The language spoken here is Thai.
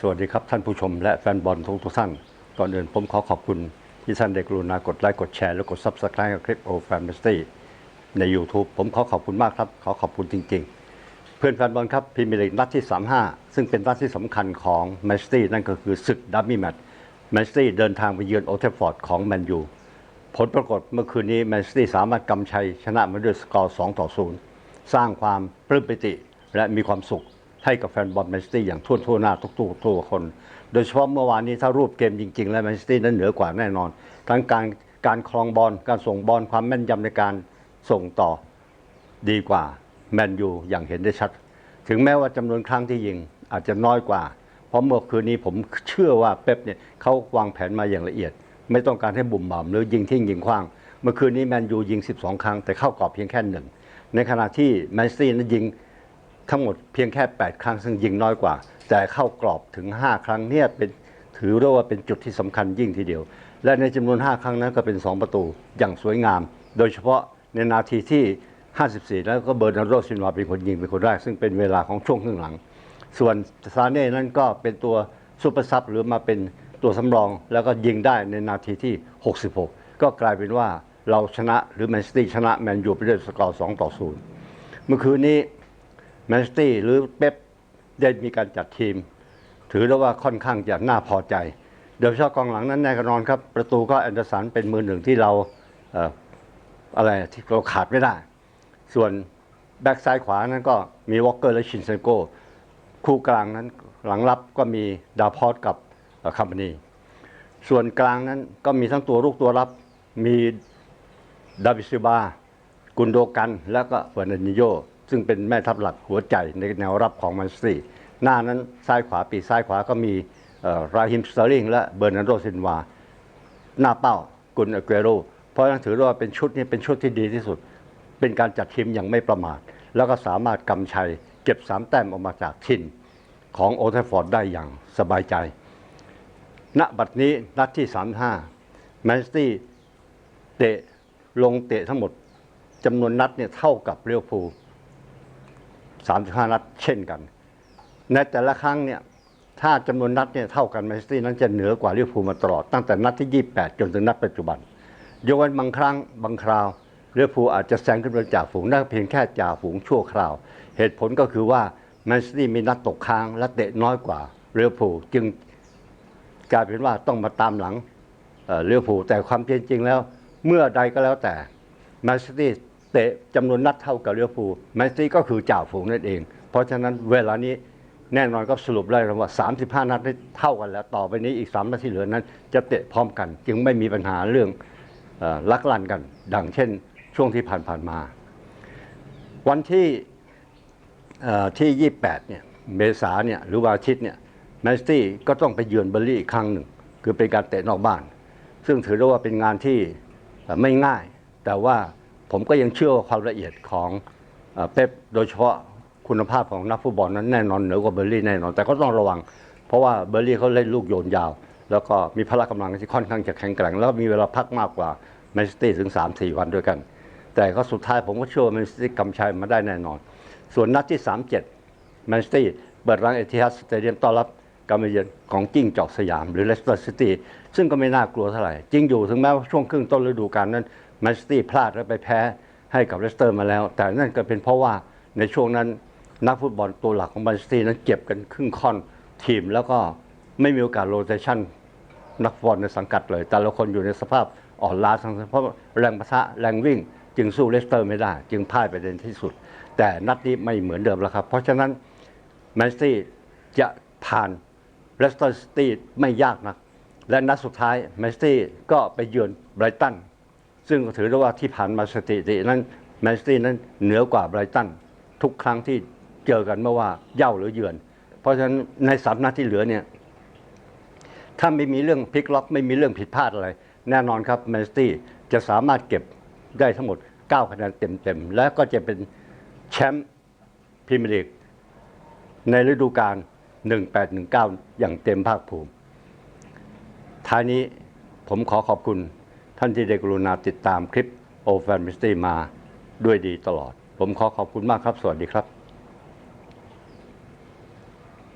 สวัสดีครับท่านผู้ชมและแฟนบอลทุกทุกท่าน ก่อนอื่นผมขอขอบคุณที่ท่านได้กรุณากดไลค์กดแชร์และกด Subscribe กับคลิปโอแฟนสตี้ใน YouTube ผมขอขอบคุณมากครับ ขอขอบคุณจริง ๆ เพื่อนแฟนบอลครับพรีเมียร์ลีกนัดที่ 35 ซึ่งเป็นนัดที่สำคัญของแมนซิตี้นั่นก็คือศึกดับบี้แมตช์แมนซิตี้เดินทางไปเยือนโอเทฟฟอร์ดของแมนยูผลปรากฏเมื่อคืนนี้แมนซิตี้สามารถกำชัยชนะมาด้วยสกอร์ 2 ต่อ 0 สร้างความปลื้มปิติและมีความสุข ให้กับแฟนบอลแมนซิตี้อย่างทั่วทั่วหน้าทุกๆทุกคน โดยเฉพาะเมื่อวานนี้ถ้ารูปเกมจริง ๆ แล้วแมนซิตี้นั้นเหนือกว่าแน่นอน ทั้งการการครองบอลการส่งบอลความแม่นยำในการส่งต่อดีกว่าแมนยูอย่างเห็นได้ชัด ถึงแม้ว่าจำนวนครั้งที่ยิงอาจจะน้อยกว่า เพราะเมื่อคืนนี้ผมเชื่อว่าเป๊ปเนี่ยเขาวางแผนมาอย่างละเอียด ไม่ต้องการให้บุ่มบ่ามหรือยิงทิ้งยิงขว้าง เมื่อคืนนี้แมนยูยิง 12 ครั้งแต่เข้ากรอบเพียงแค่หนึ่งในขณะที่แมนซีนั้นยิง ทั้งหมดเพียงแค่ 8 ครั้งซึ่งยิงน้อยกว่า แต่เข้ากรอบถึง 5 ครั้งเนี่ยเป็นถือได้ว่าเป็นจุดที่สำคัญยิ่งทีเดียว และในจำนวน 5 ครั้งนั้นก็เป็น 2 ประตูอย่างสวยงาม โดยเฉพาะในนาทีที่ 54 แล้วก็เบอร์นาร์โดซินวาเป็นคนยิงเป็นคนแรกซึ่งเป็นเวลาของช่วงครึ่งหลัง ส่วนซาเน่นั้นก็เป็นตัวซูเปอร์ซับหรือมาเป็นตัวสำรองแล้วก็ยิงได้ในนาทีที่ 66 ก็กลายเป็นว่าเราชนะหรือแมนซิตี้ชนะแมนยูไปด้วยสกอร์2ต่อ0เมื่อคืนนี้ แมนซิตี้หรือเป๊ปได้มีการจัดทีม ถือได้ว่าค่อนข้างจะน่าพอใจ โดยเฉพาะกองหลังนั้นแน่นอนครับ ประตูก็แอนเดอร์สันเป็นมือหนึ่งที่เราเอ่ออะไรที่เราขาดไม่ได้ ส่วนแบ็กซ้ายขวานั้นก็มีวอลเกอร์และชินเซนโกคู่กลางนั้นหลังรับก็มีดาพอตกับคัมปานีส่วนกลางนั้นก็มีทั้งตัวลูกตัวรับมีดาวิซิบา กุนโดกัน แล้วก็เฟอร์นันดิโย ซึ่งเป็นแม่ทัพหลักหัวใจในแนวรับของมันซีหน้านั้นซ้ายขวาปีซ้ายขวาก็มีราฮิมสเตอร์ลิงและเบอร์นาร์โดซินวา หน้าเป้ากุนอเกโรเพราะนั้นถือว่าเป็นชุดนี้เป็นชุดที่ดีที่สุด เป็นการจัดทีมอย่างไม่ประมาท แล้วก็สามารถกำชัย เก็บสามแต้มออกมาจากทินของโอเทฟอร์ดได้อย่างสบายใจ ณบัดนี้นัดที่ 35 แมนซิตี้เตะลงเตะทั้งหมดจำนวนนัดเนี่ยเท่ากับเรียวภูล 35 นัดเช่นกัน ในแต่ละครั้งเนี่ยถ้าจำนวนนัดเนี่ยเท่ากันแมนซิตี้นั้นจะเหนือกว่าลิเวอร์พูลมาตลอดตั้งแต่นัดที่ 28 จนถึงนัดปัจจุบันยกเว้นบางครั้งบางคราวลิเวอร์พูลอาจจะแซงขึ้นเป็นจ่าฝูงได้เพียงแค่จ่าฝูงชั่วคราว เหตุผลก็คือว่าแมนซิตี้มีนัดตกค้างและเตะน้อยกว่าลิเวอร์พูลจึงกลายเป็นว่าต้องมาตามหลังเอ่อลิเวอร์พูลแต่ความจริงแล้ว เมื่อใดก็แล้วแต่แมนซิตี้ เตะจำนวนนัดเท่ากับเลิเวอร์พูลแมนซิตี้ก็คือจ่าฝูงนั่นเอง เพราะฉะนั้นเวลานี้แน่นอนก็สรุปได้แล้วว่า 35 นัดได้เท่ากันแล้ว ต่อไปนี้อีก 3 นัดที่เหลือนั้น จะเตะพร้อมกัน จึงไม่มีปัญหาเรื่องอลักลั่นกัน ดังเช่นช่วงที่ผ่านๆมา วันที่เอ่อที่ 28 เนี่ยเมษาเนี่ยหรือวันอาทิตย์เนี่ยแมนซิตี้ก็ต้องไปเยือนเบอร์ลี่อีกครั้งหนึ่ง คือเป็นการเตะนอกบ้าน ซึ่งถือได้ว่าเป็นงานที่ไม่ง่าย แต่ว่า ผมก็ยังเชื่อว่าความละเอียดของเป๊ปโดยเฉพาะคุณภาพของนักฟุตบอลนั้นแน่นอนเหนือกว่าเบอร์ลี่แน่นอน แต่ก็ต้องระวัง เพราะว่าเบอร์ลี่เขาเล่นลูกโยนยาว แล้วก็มีพละกำลังที่ค่อนข้างจะแข็งแกร่ง แล้วมีเวลาพักมากกว่าแมนซิตี้ถึง 3-4 วันด้วยกัน แต่ก็สุดท้ายผมก็เชื่อว่าแมนซิตี้กำชัยมาได้แน่นอน ส่วนนัดที่ 37แมนซิตี้เปิดรังเอทิฮัดสเตเดียมต้อนรับการมาเยือนของจิ้งจอกสยามหรือเลสเตอร์ซิตี้ซึ่งก็ไม่น่ากลัวเท่าไหร่จริงอยู่ถึงแม้ว่าช่วงครึ่งต้นฤดูกาลนั้น แมนซิตี้พลาดและไปแพ้ให้กับเลสเตอร์มาแล้ว แต่นั่นก็เป็นเพราะว่าในช่วงนั้นนักฟุตบอลตัวหลักของแมนซิตี้นั้นเก็บกันครึ่งค่อนทีม แล้วก็ไม่มีโอกาสโรเตชันนักฟุตบอลในสังกัดเลย แต่ละคนอยู่ในสภาพอ่อนล้าทั้งเพราะแรงปะทะแรงวิ่ง จึงสู้เลสเตอร์ไม่ได้ จึงพ่ายไปในที่สุด แต่นัดนี้ไม่เหมือนเดิมแล้วครับ เพราะฉะนั้นแมนซิตี้จะผ่านเลสเตอร์ซิตี้ไม่ยากนักและนัดสุดท้ายแมนซิตี้ก็ไปเยือนไบรตัน ซึ่งถือได้ว่าที่ผ่านมาสถิตินั้นแมนซิตี้นั้นเหนือกว่าไบรตันทุกครั้งที่เจอกันไม่ว่าเย่าหรือเยือน เพราะฉะนั้นในสามนัดที่เหลือเนี่ยถ้าไม่มีเรื่องพลิกล็อกไม่มีเรื่องผิดพลาดอะไร แน่นอนครับแมนซิตี้จะสามารถเก็บได้ทั้งหมด 9 คะแนนเต็มๆ และก็จะเป็นแชมป์พรีเมียร์ลีกในฤดูกาล 1819 อย่างเต็มภาคภูมิท้ายนี้ผมขอขอบคุณ ท่านที่ได้กรุณาติดตามคลิปโอแฟนมิสตี้มาด้วยดีตลอด ผมขอขอบคุณมากครับ สวัสดีครับ